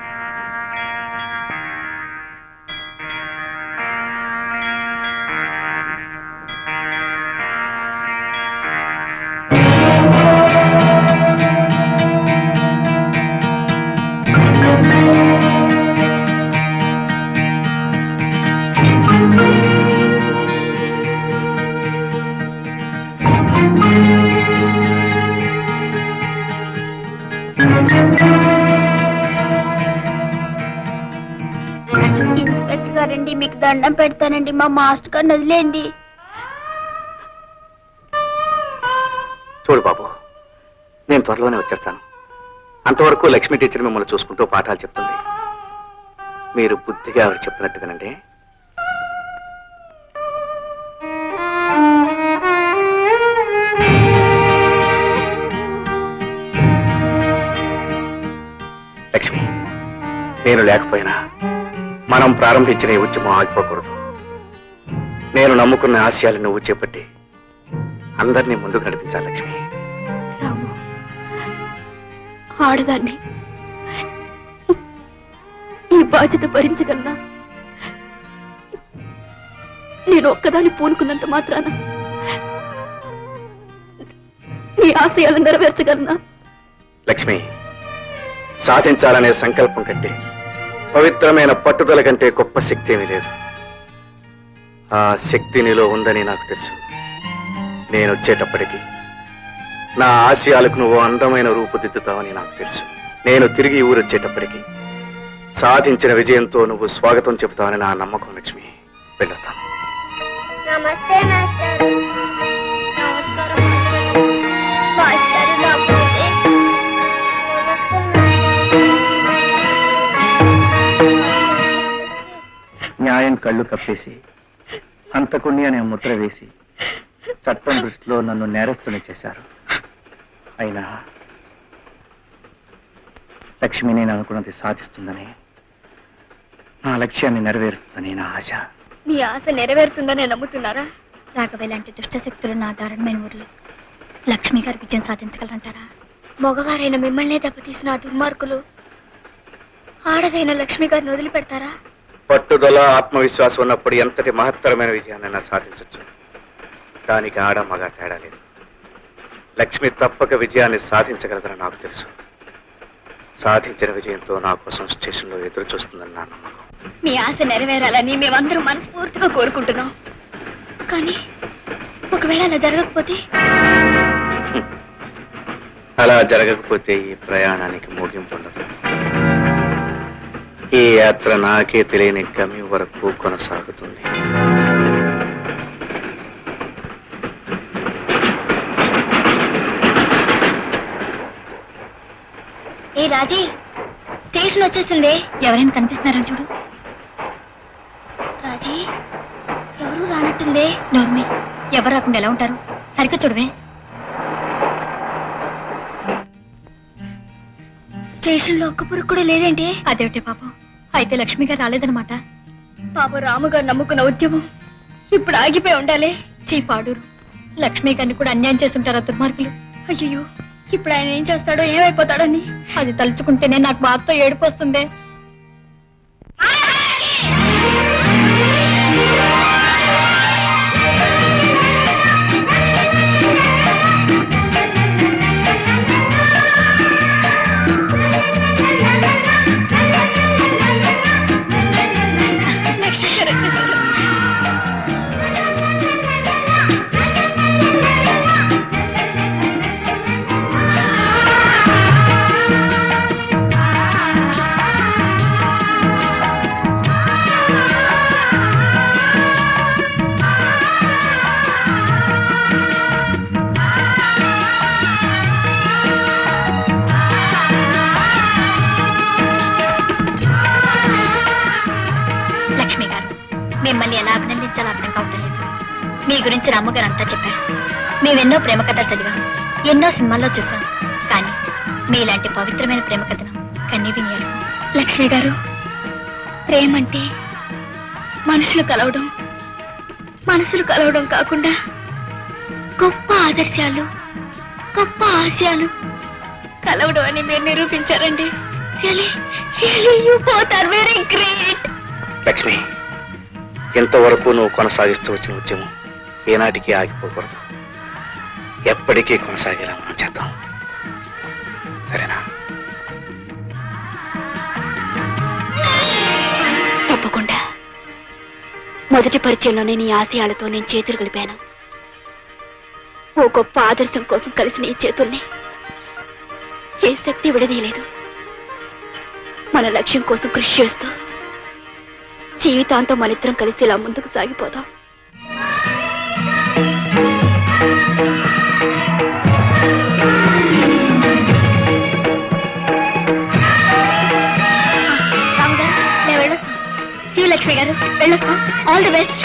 Música inspector మీకు దండం పెడతానండి. మా మాస్టర్ గారిని వదిలేండి చూడు బాబు నేను త్వరలోనే వచ్చేస్తాను. అంతవరకు లక్ష్మి టీచర్ మిమ్మల్ని చూసుకుంటూ పాఠాలు చెప్తుంది. మీరు బుద్ధిగా ఆవిడ చెప్పినట్టు వినండి. లక్ష్మి నేను లేకపోయినా మనం ప్రారంభించిన ఈ ఉద్యమం ఆగిపోకూడదు. నేను నమ్ముకున్న ఆశయాలు నువ్వు చేపట్టి అందరినీ ముందుకు నడిపించాలి లక్ష్మి. రాము ఆడదాన్ని ఈ బాధ్యత భరించగలనా? నేను ఒక్కదాన్ని పూనుకున్నంత మాత్రాన నీ ఆశయాలు నెరవేర్చగలనా? లక్ష్మి సాధించాలనే సంకల్పం కంటే పవిత్రమైన పట్టుదల కంటే గొప్ప శక్తి ఏమీ లేదు. ఆ శక్తి నీలో ఉందని నాకు తెలుసు. నేను వచ్చేటప్పటికి నా ఆశయాలకు నువ్వు అందమైన రూపుదిద్దుతావని నాకు తెలుసు. నేను తిరిగి ఈ ఊరు వచ్చేటప్పటికి సాధించిన విజయంతో నువ్వు స్వాగతం చెబుతావని నా నమ్మకం లక్ష్మి. వెళ్ళొస్తాను. నమస్తే మాస్టర్. న్యాయం కళ్ళు కప్పేసి హంతకుణ్ణి అనే ముద్ర వేసి చట్టం దృష్టిలో నన్ను నేరస్తుని చేశారు. అయినా లక్ష్మి నేను అనుకున్నది సాధిస్తుందని నా లక్ష్యాన్ని నెరవేరుస్తుందని నా ఆశ. మీ ఆశ నెరవేరుతుందని నమ్ముతున్నారా? రాఘవ ఇలాంటి దుష్ట శక్తులు నా దారుణమైన ఊర్లో. లక్ష్మి గారు విజయం సాధించగలంటారా మగవారైన మిమ్మల్నే దెబ్బతీసిన దుర్మార్గులు ఆడదైన లక్ష్మి గారిని వదిలిపెడతారా? పట్టుదల ఆత్మవిశ్వాసం ఉన్నప్పుడు ఎంతటి మహత్తరమైన విజయాన్నైనా సాధించవచ్చు దానికి ఆడ మగ తేడా లేదు. లక్ష్మి తప్పక విజయాన్ని సాధించగలదని నాకు తెలుసు. సాధించిన విజయంతో నా కోసం స్టేషన్లో ఎదురు చూస్తుందని నా నమ్మకం. మీ ఆశ నెరవేరాలని మేమందరం మనస్ఫూర్తిగా కోరుకుంటున్నాం. కానీ ఒకవేళ అలా జరగకపోతే? అలా జరగకపోతే ఈ ప్రయాణానికి ముగింపు ఉండదు. ఈ యాత్ర నాకే తెలియని గమ్యం వరకు కొనసాగుతుంది. ఏ రాజీ స్టేషన్ వచ్చేసిందే. ఎవరైనా కనిపిస్తున్నారో చూడు? రాజీ ఎవరు రానట్టుందే? నోర్మి ఎవరు రాకుండా ఎలా ఉంటారు? సరిగ్గా చూడవే. స్టేషన్లో ఒక్క పురుగు కూడా లేదేంటి? అదేమిటి పాపం? అయితే లక్ష్మి గారు రాలేదనమాట పాప రాము గారు నమ్ముకున్న ఉద్యమం ఇప్పుడు ఆగిపోయి ఉండాలి. చీపాడూరు లక్ష్మి గారిని కూడా అన్యాయం చేస్తుంటారా దుర్మార్గులు? అయ్యో ఇప్పుడు ఆయన ఏం చేస్తాడో ఏమైపోతాడని. అది తలుచుకుంటేనే నాకు బాధతో ఏడుపు మిమ్మల్ని ఎలా అభినందించాలో అర్థం కావటం లేదు. మీ గురించి రామ్మగారు అంతా చెప్పారు. మేమెన్నో ప్రేమ కథలు చదివాం. ఎన్నో సినిమాల్లో చూసాం కానీ మీలాంటి పవిత్రమైన ప్రేమ కథను కన్నీ వినియాలి. లక్ష్మి గారు ప్రేమ అంటే మనుషులు కలవడం మనసులు కలవడం కాకుండా గొప్ప ఆదర్శాలు గొప్ప ఆశయాలు కలవడం అని మీరు నిరూపించారండి. Really are very great. Lakshmi ఎంతవరకు నువ్వు కొనసాగిస్తూ వచ్చిన ఉద్యమం ఏనాటికి ఆగిపోకూడదు. ఎప్పటికీ కొనసాగేలా మనం చేద్దాం. సరేనా? తప్పకుండా. మొదటి పరిచయంలోనే నీ ఆశయాలతో నేను చేతులు కలిపాను. ఓ గొప్ప ఆదర్శం కోసం కలిసిన ఈ చేతుల్ని. ఏ శక్తి విడదీయలేదు. మన లక్ష్యం కోసం కృషి చేస్తూ జీవితాంతం మనిద్దరం కలిసి ఇలా ముందుకు సాగిపోదాం. శ్రీలక్ష్మి లక్ష్మి గారు వెళ్ళొస్తాం. All the best